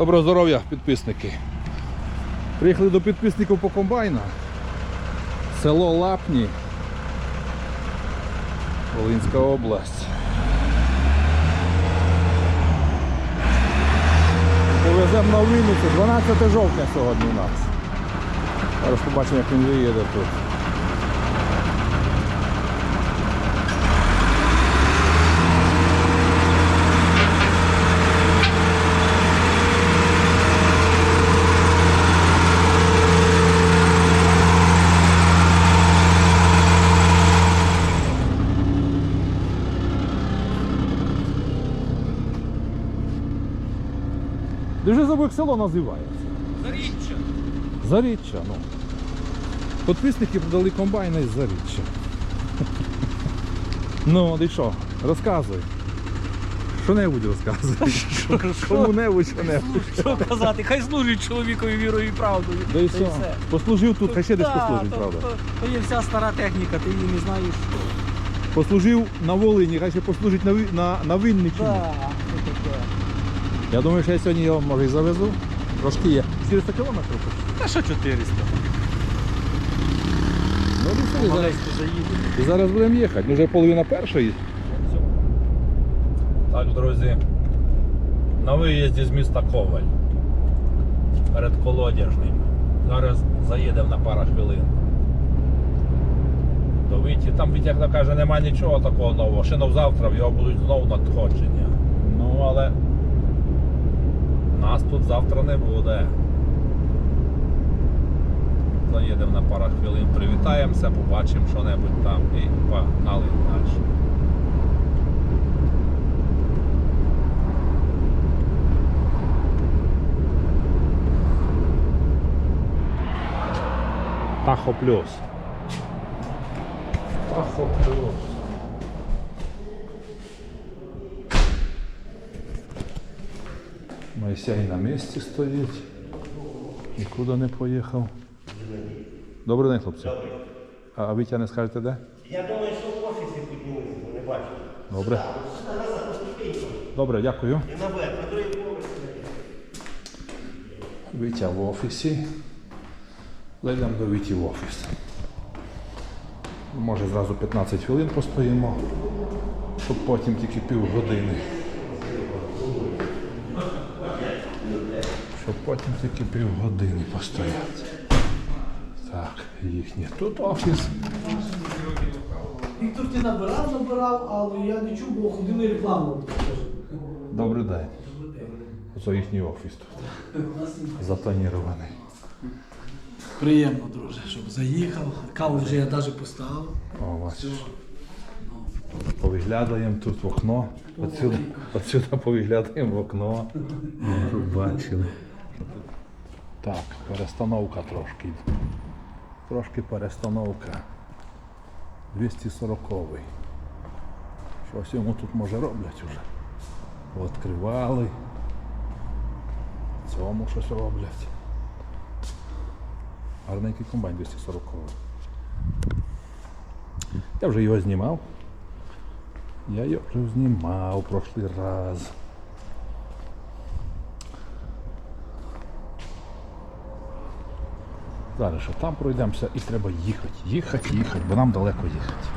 Доброго здоров'я, підписники. Приїхали до підписників по комбайна. Село Лапні. Волинська область. Повеземо на Вінницю. 12 жовтня сьогодні у нас. Зараз побачимо, як він виїде тут. Ти вже забув, як село називається. Заріччя. Заріччя, ну. Підписники продали комбайни з Заріччя. Ну, і що? Розказуй. Що-небудь розказуй. Кому-небудь що-небудь. Що казати? Хай служить чоловікові вірою і правдою. Да і все. Послужив тут, хай ще десь послужить, правда. То, є вся стара техніка, ти її не знаєш. Послужив на Волині, хай ще послужить на, Ви- на, на Вінниччині. Так, це таке. Я думаю, що я сьогодні його може і завезу. Трошки є. 400 кілометрів. Та що 400? Ну, і все, і зараз, і зараз будемо їхати. Ну, Вже половина першої. Так, друзі. На виїзді з міста Коваль. Перед колодяжним. Зараз заїдемо на пару хвилин. До Віті. Там Вітя як каже, нема нічого такого нового. Ще завтра в його будуть знову надходження. Ну, але нас тут завтра не буде. Заїдемо на пару хвилин, привітаємося, побачимо що-небудь там і погнали далі. Тахо плюс. Тахо плюс. Майсяй на місці стоїть. Нікуди не поїхав. Добрий день, хлопці. А а Вітя не скажете де? Я думаю, що в офісі піднімуться, бо не бачу. Добре. Добре, дякую. На другий поверх. Вітя в офісі. Зайдемо до Віті в офіс. Може зразу 15 хвилин постоїмо, щоб потім тільки півгодини. Щоб потім тільки півгодини постояти. Так, їхній тут офіс. Віктор ти набирав, набирав, але я не чув, бо ходили рекламу. Добрий день. Це їхній офіс тут. Затонірований. Приємно, друже, щоб заїхав. Каву вже я навіть поставив. О, бачиш. Повиглядаємо тут в окно. Отсюди, отсюди повиглядаємо в окно. Бачили. Так, перестановка трошки. Трошки перестановка. 240-й. Щось йому тут може роблять уже. Відкривали. Цьому щось роблять. Гарненький комбайн 240-й. Я вже його знімав. Я його вже знімав прошлий раз. Зараз ще там пройдемося і треба їхати, їхати, їхати, бо нам далеко їхати.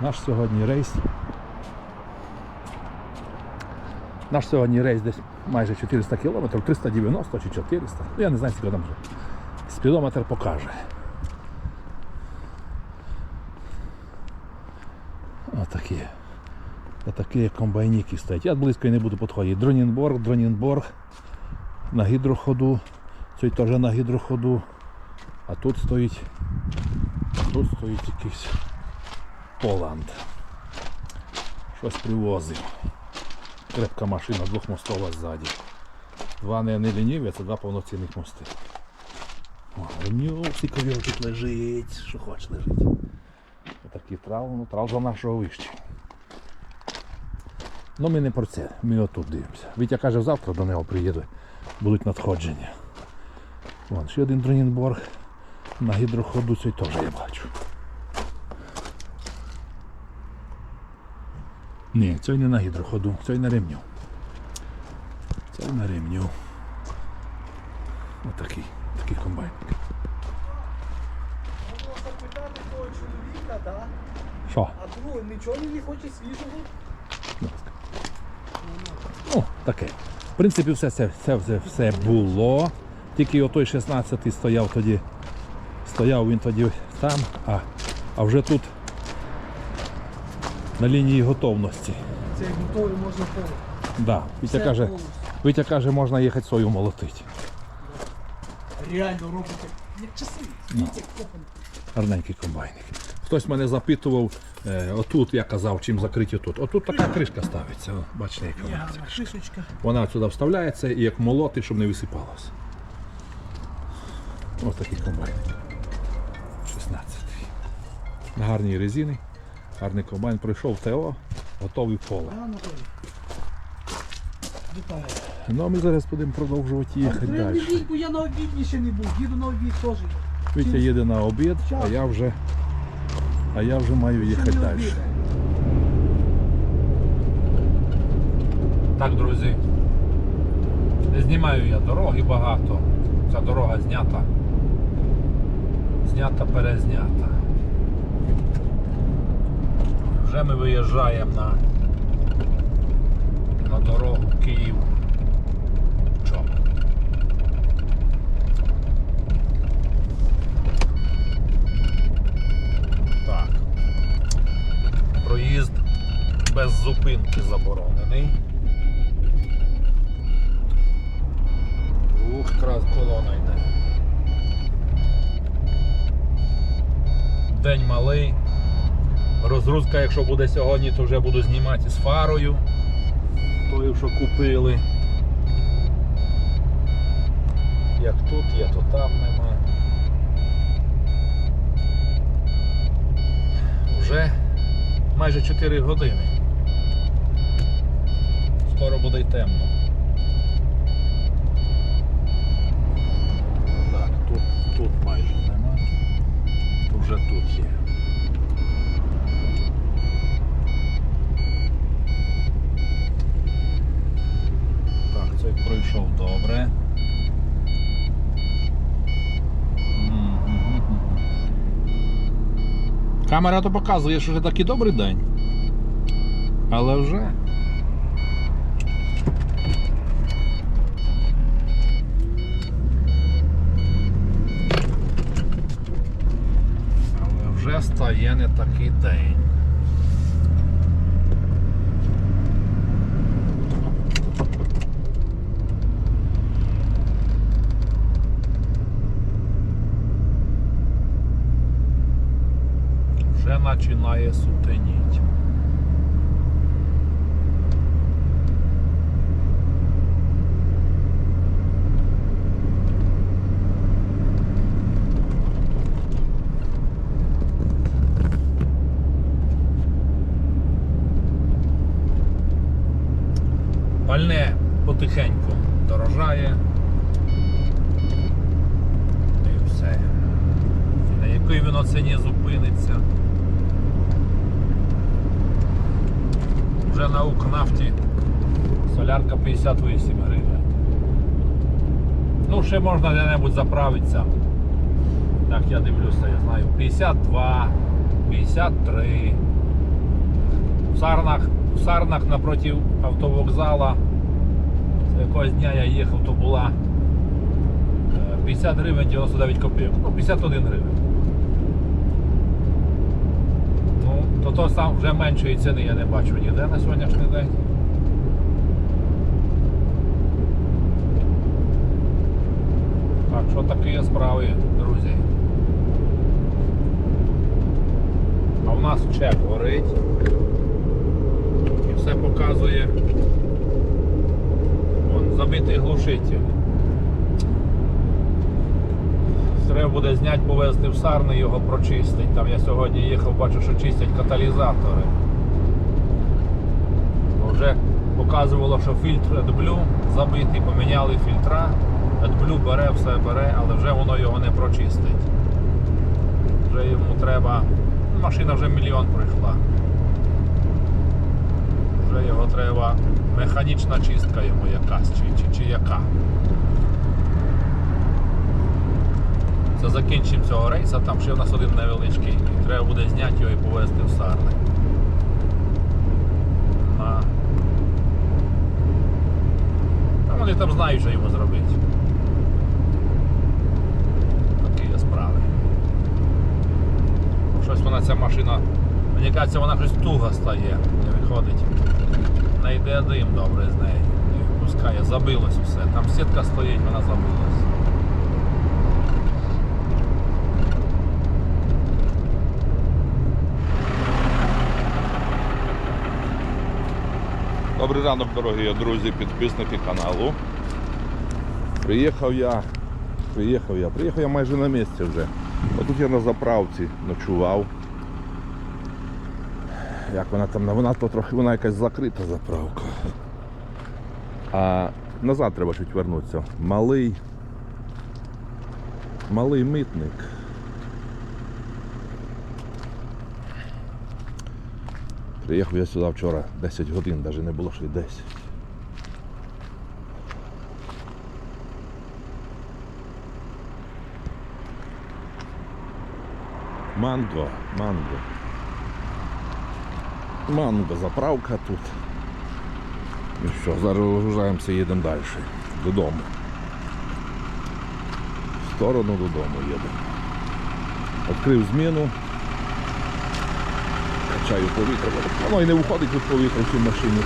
Наш сьогодні рейс. Наш сьогодні рейс десь майже 400 кілометрів, 390 чи 400. Ну, я не знаю, скільки там вже. Спідометр покаже. Отакі. Отакі комбайніки стоять. Я близько і не буду підходити. Дронінборг, Дронінборг на гідроходу. Цей теж на гідроходу. А тут стоїть. А тут стоїть якийсь Поланд. Щось привозив. Крепка машина двохмостова ззаді. Два не, не лініві, це два повноцінних мости. Ремнюк тут лежить, що хоч лежить. Отакий трал, ну трал за нашого вище. Ну ми не про це, ми отут дивимося. Вітя каже, завтра до нього приїде, будуть надходження. Вон, ще один Дронінборг на гідроходу цей теж я бачу. Ні, цей не на гідроходу, цей на ремню. Цей на ремню. Отакий, такий комбайн. Можна запитати того чоловіка, да? Що? а другого нічого не хоче свіжого. Ну, таке. В принципі, все це, це все, все було. Тільки отой 16-й стояв тоді. Стояв він тоді там, а, а вже тут на лінії готовності. Це готовий можна повністю. Да. Вітя Все каже, повністю. Вітя каже, можна їхати сою молотити. Реально робите. Як часи. Дивіться, копан. Гарненький комбайник. Хтось мене запитував, е, отут я казав, чим закриті тут. Отут така кришка ставиться. О, бачите, яка вона. ця кришка. шишечка. Вона сюди вставляється і як молоти, щоб не висипалося. Ось такий комбайн. 16. На гарній резині. Гарний комбайн пройшов ТО, готовий поле. А, Анатолій. Вітаю. Ну а ми зараз будемо продовжувати їхати Треба далі. бо я на обіді ще не був. Їду на обід теж. Вітя їде на обід, а я вже, а я вже маю їхати далі. Так, друзі. Не знімаю я дороги багато. Ця дорога знята. Знята, перезнята. Вже ми виїжджаємо на, на дорогу Київ. Без зупинки заборонений. Ух, якраз колона йде. День малий. Розгрузка, якщо буде сьогодні, то вже буду знімати з фарою. Тою, що купили. Як тут є, то там нема. Вже майже 4 години. Скоро буде й темно. Так, тут, тут майже нема. Вже тут є. Так, цей пройшов добре. Камера то показує, що вже такий добрий день. Але вже. Але стає не такий день. Вже починає сутеніть. Пальне потихеньку дорожає. І все. І на воно ціні зупиниться. Вже на Укрнафті солярка 58 гривень. Ну, ще можна де-небудь заправитися. Так, я дивлюся, я знаю. 52, 53. В Сарнах, в Сарнах напроти автовокзала. З якогось дня я їхав, то була е, 50 гривень 99 копійок. Ну, 51 гривень. Ну, то то сам вже меншої ціни я не бачу ніде на сьогоднішній день. Так, що такі справи, друзі. А в нас чек горить. І все показує. Вон, забитий глушитель. Треба буде зняти, повезти в сарни, його прочистить. Там я сьогодні їхав, бачу, що чистять каталізатори. Вже показувало, що фільтр AdBlue забитий, поміняли фільтра. AdBlue бере, все бере, але вже воно його не прочистить. Вже йому треба. ну, Машина вже мільйон пройшла. Вже його треба механічна чистка йому якась, чи, чи, чи яка. Це закінчимо цього рейса, там ще в нас один невеличкий. Треба буде зняти його і повезти в Сарни. На... Та вони там знають, що йому зробити. Такі справи. Щось вона ця машина, мені кажеться, вона щось туго стає, не виходить. Не йде дим добре з неї. Не пускає, забилось все. Там сітка стоїть, вона забилась. Добрий ранок, дорогі друзі, підписники каналу. Приїхав я. Приїхав я. Приїхав я майже на місці вже. Отут я на заправці ночував. Як вона там, вона то трохи вона якась закрита заправка. А назад треба чуть вернутися. Малий. Малий митник. Приїхав я сюди вчора 10 годин, навіть не було ще й 10. Манго, манго. Манго, заправка тут. І що, зараз вигружаємося і їдемо далі. Додому. В сторону додому їдемо. Відкрив зміну. Качаю повітря. Воно і не виходить від повітря в машині.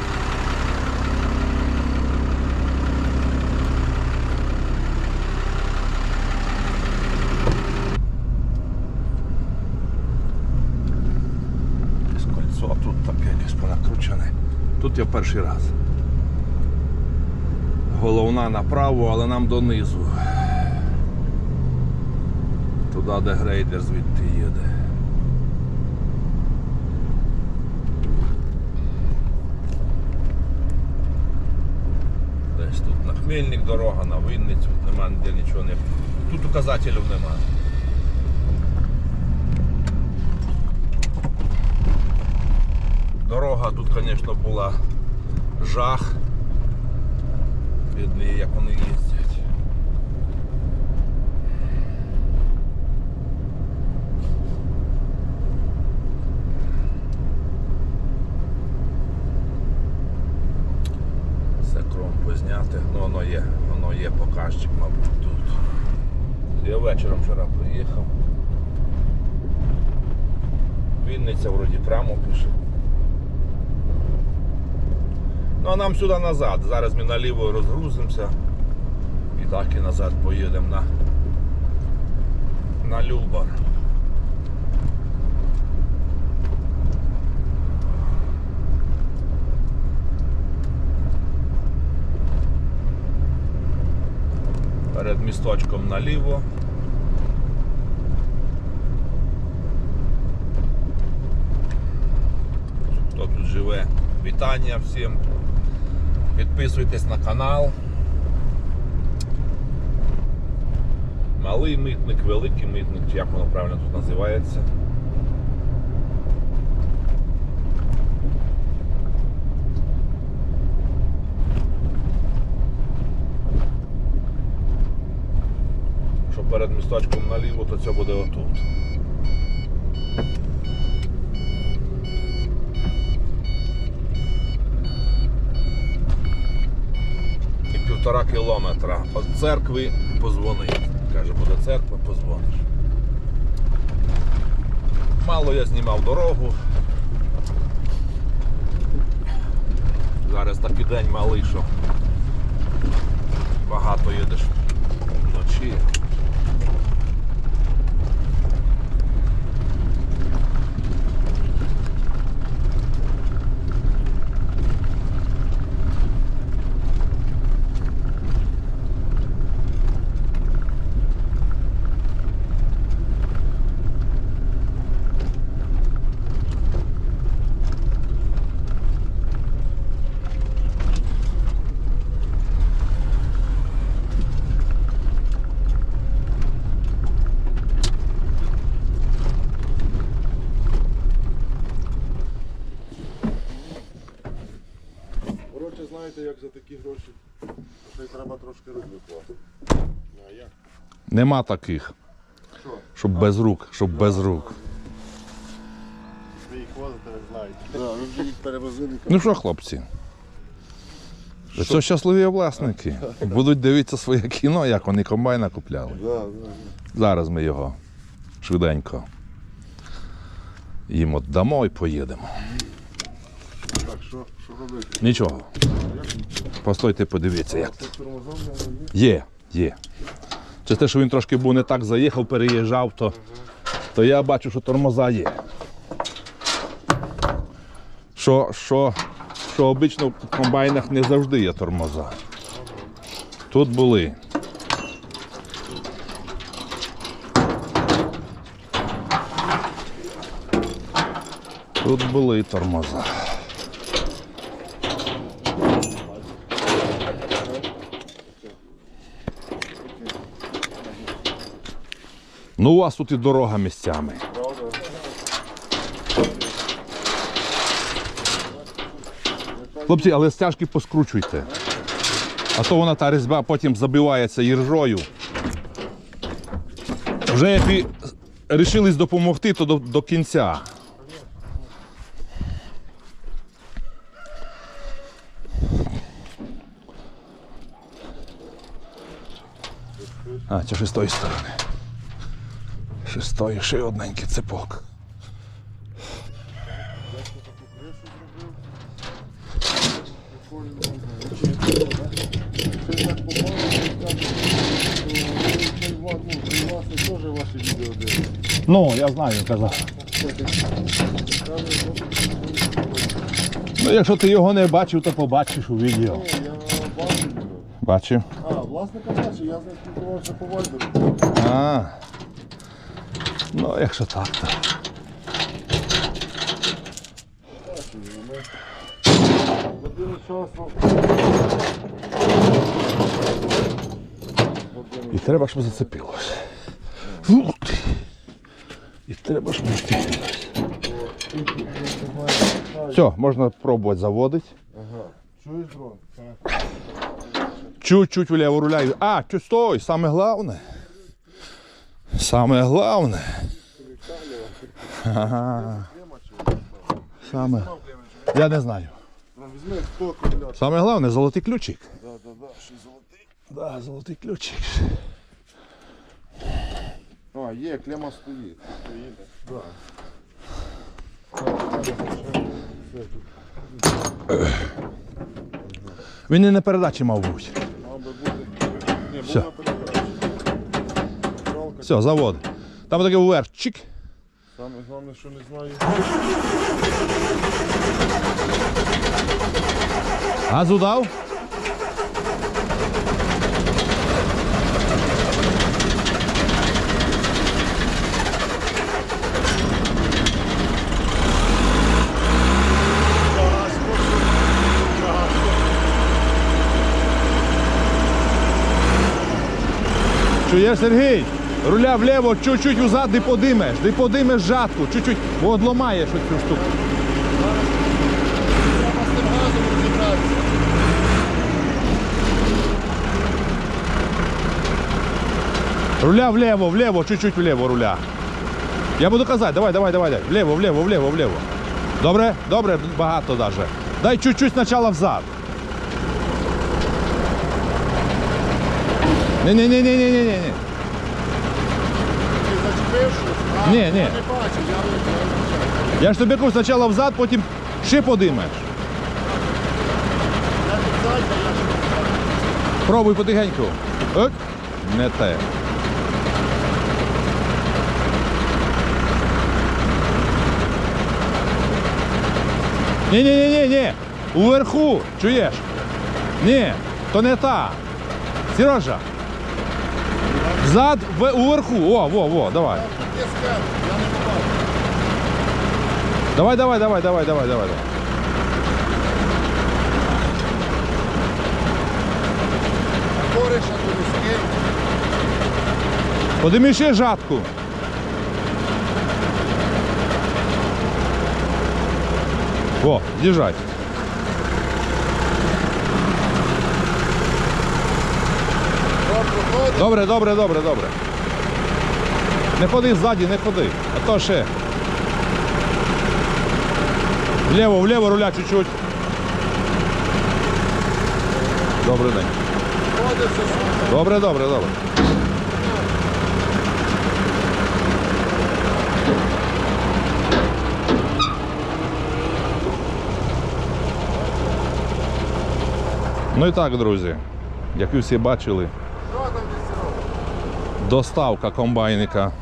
Якесь кольцо тут таке якесь понакручене. Тут я перший раз. Головна направо, але нам донизу. Туди, де грейдер звідти їде. Хмельник дорога, на Винницю, нема ніде нічого не. Тут указателів нема. Дорога тут, звісно, була жах. Бідний, як вони їздять. Все кромку зняти. Ну воно є, воно є показчик, мабуть, тут. Я вечором вчора приїхав. Вінниця вроді прямо пише. Ну а нам сюди назад. Зараз ми наліво розгрузимося і так і назад поїдемо на, на Любар. Перед місточком наліво. Хто тут живе? Вітання всім. Підписуйтесь на канал. Малий митник, великий митник, чи як воно правильно тут називається. Що перед місточком наліво, то це буде отут. і півтора кілометра. Від церкви позвони. Каже, буде церква, позвониш. Мало я знімав дорогу. Зараз такий день малий, що багато їдеш вночі. Знаєте, як за такі гроші? Ще й треба трошки рук викласти. А як? Нема таких. Що? Щоб без рук, щоб без рук. Ви їх возите, ви знаєте. Так, ви вже їх перевозили. Ну що, хлопці? Це щасливі власники. Будуть дивитися своє кіно, як вони комбайна купляли. Да, да. Зараз ми його швиденько їм віддамо і поїдемо. Що, що робити? Нічого. Постойте, подивіться, як? Є, є. Через те, що він трошки був не так заїхав, переїжджав, то, то я бачу, що тормоза є. Що, що, що обично в комбайнах не завжди є тормоза. Тут були. Тут були тормоза. Ну, у вас тут і дорога місцями. Хлопці, але стяжки поскручуйте. А то вона та різьба потім забивається іржою. Вже як ви рішились допомогти, то до, до кінця. А, це ще з тої сторони. Ще з ще одненький цепок. Ну, я знаю, казав. Ну, якщо ти його не бачив, то побачиш у відео. Я бачу. його. Бачив? А, власника бачу, я з ним спілкувався по вайберу. А. Ну, якщо так, то. І треба, щоб зацепилось. І треба, щоб зацепилось. Все, можна пробувати заводити. Ага. Чуєш, дрон? Чуть-чуть вліво руля. А, чуть стой, саме головне. Саме головне. Ага. Саме. Я не знаю. Саме головне золотий ключик. Да, да, да, ще золотий. Да, золотий ключик. А, є, клема стоїть. Стоїть, да. Він і на передачі мав бути. Мав би бути. Ні, був на передачі. Все, завод. Там таке вверх. Чик. Саме головне, що не знаю. Газу дав. Чуєш, Сергій? Руля вліво, чуть-чуть взад, не подимеш, не подимеш жатку, чуть-чуть, бо одламаєш оцю штуку. Руля влево, влево, чуть-чуть влево руля. Я буду казати, давай, давай, давай, давай. Влево, влево, влево, влево. Добре? Добре, багато даже. Дай чуть-чуть спочатку взад. Ні, ні, ні, ні, ні, ні, ні. Ти зачепив щось? А, Ні, ні. Я ж тобі кажу, спочатку взад, потім ще подимеш. Пробуй потихеньку. Ок. Не те. Ні, ні, ні, ні, ні. Уверху, чуєш? Ні, то не та. Сережа. Взад, в, уверху. О, во, во, давай. Є схема, я не побачив. Давай, давай, давай, давай, давай, давай. давай. Кореша до низький. Подими ще жатку. О, з'їжджай. Добре, добре, добре, добре. Не ходи ззаді, не ходи. А то ще. Вліво, вліво руля чуть-чуть. Добрий день. Добре, добре, добре. Ну і так, друзі, як ви всі бачили, Що там десь робить? Доставка комбайника.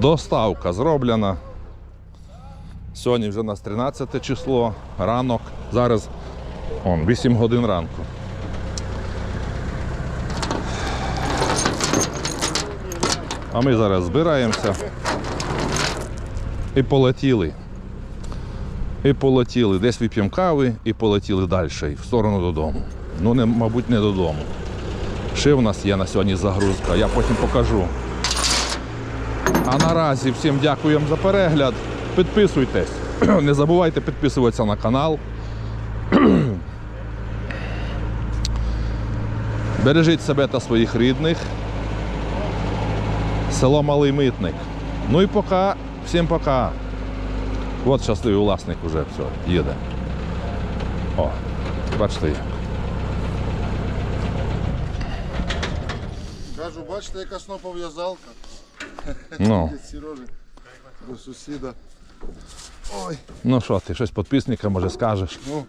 Доставка зроблена. Сьогодні вже у нас 13 число, ранок. Зараз он, 8 годин ранку. А ми зараз збираємося і полетіли. І полетіли. Десь вип'ємо кави і полетіли далі, в сторону додому. Ну, не, мабуть, не додому. Ще в нас є на сьогодні загрузка, я потім покажу. А наразі всім дякуємо за перегляд. Підписуйтесь. Не забувайте підписуватися на канал. Бережіть себе та своїх рідних. Село Малий Митник. Ну і пока, всім пока. От щасливий власник вже все, їде. О, бачите як. Кажу, бачите, яка снопов'язалка. Ну, Від Сережі до сусіда. Ой, ну що ти, щось підписникам може скажеш? ну,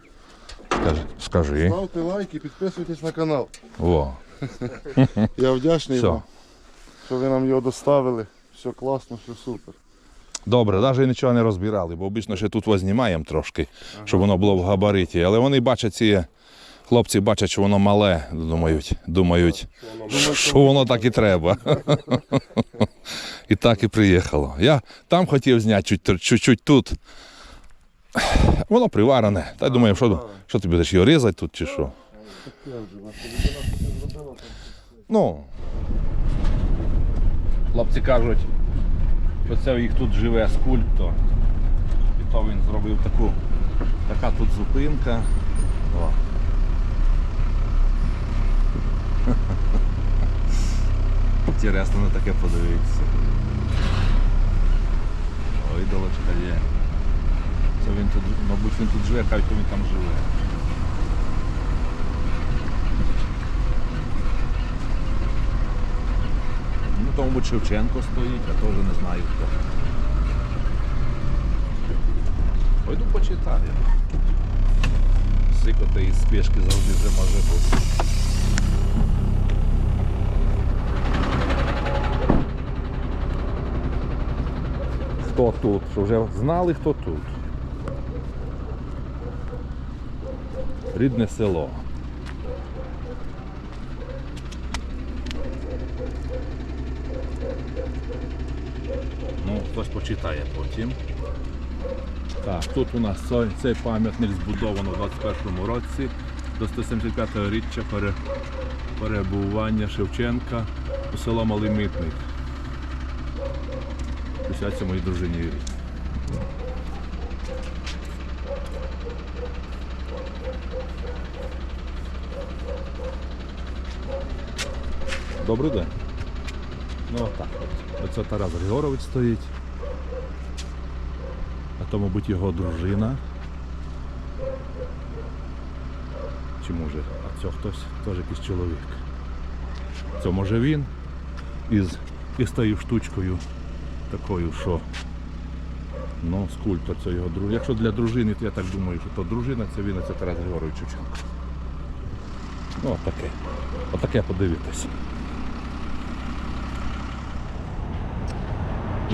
Скажи. Скажи. ставте лайки, підписуйтесь на канал. Во. Я вдячний Все. вам, що ви нам його доставили. Все класно, все супер. Добре, навіть нічого не розбирали, бо обично ще тут знімаємо трошки, щоб воно було в габариті. Але вони бачать ці хлопці бачать, що воно мале, думають, думають, що воно так і треба. І так і приїхало. Я там хотів зняти чуть- чуть-чуть тут. Воно приварене. Та й думаю, що, що ти будеш його різати тут чи що? Ну. Хлопці кажуть, що це їх тут живе скульптор. І то він зробив таку, така тут зупинка. О. Інтересно на таке подивитися. Ой, долочка є. Це він тут, мабуть, він тут живе, хай то він там живе. Ну, то, мабуть, Шевченко стоїть, я теж не знаю хто. Пойду почитаю. Сикоти із спешки завжди вже може бути. Хто тут? Що вже знали, хто тут? Рідне село. Ну, хтось почитає потім. Так, тут у нас цей, цей пам'ятник збудовано в 21 році до 175-го річчя перебування Шевченка у село Малий Митник. Присвячується моїй дружині Ірі. Добрий день. Ну отак от. Оце Тарас Григорович стоїть. А то, мабуть, його дружина. Чи може, а це хтось теж якийсь чоловік. Це може він із, із тою штучкою такою, що ну, скульптор це його дружина. Якщо для дружини, то я так думаю, що то дружина, це він, це Тарас Григорович Шевченко. Ну, отаке. Отаке подивитись.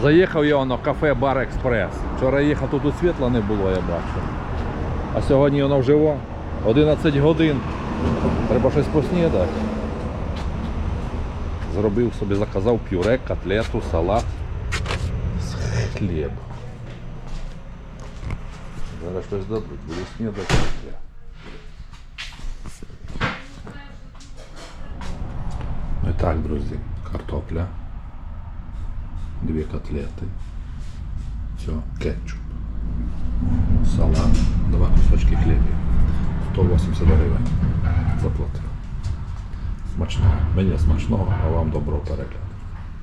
Заїхав я на кафе Бар Експрес. Вчора їхав, тут у світла не було, я бачу. А сьогодні воно вживо. 11 годин. Треба щось поснідати. Зробив собі, заказав пюре, котлету, салат з хліб. Зараз щось дадуть, буду снідати. Ну і так, друзі, картопля дві котлети, все, кетчуп, салат, два кусочки хліба. 180 гривень заплатив. Смачного. Мені смачного, а вам доброго перегляду.